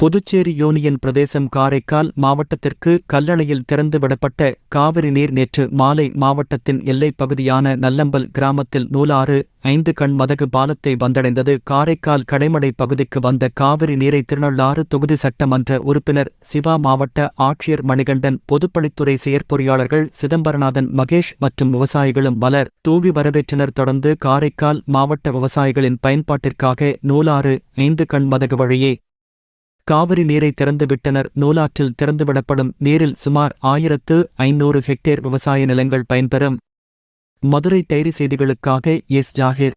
Puducherry union பிரதேசம் காரைக்கால் மாவட்டத்திற்கு கல்லணையில் திறந்துவிடப்பட்ட காவிரி நீர் நேற்று மாலை மாவட்டத்தின் எல்லைப் பகுதியான நல்லம்பல் கிராமத்தில் நூலாறு ஐந்து கண் மதகு பாலத்தை வந்தடைந்தது. காரைக்கால் கடைமடை பகுதிக்கு வந்த காவிரி நீரை திருநள்ளாறு தொகுதி சட்டமன்ற உறுப்பினர் சிவா மாவட்ட ஆட்சியர் மணிகண்டன் பொதுப்பணித்துறை செயற்பொறியாளர்கள் சிதம்பரநாதன் மகேஷ் மற்றும் விவசாயிகளும் மலர் தூவி வரவேற்றனர். தொடர்ந்து காரைக்கால் மாவட்ட விவசாயிகளின் பயன்பாட்டிற்காக நூலாறு ஐந்து கண் மதகு வழியே காவிரி நீரை திறந்துவிட்டனர் நூலாற்றில் திறந்துவிடப்படும் நீரில் சுமார் ஆயிரத்து ஐநூறு ஹெக்டேர் விவசாய நிலங்கள் பயன்பெறும் மதுரை டைரி செய்திகளுக்காக S Zakir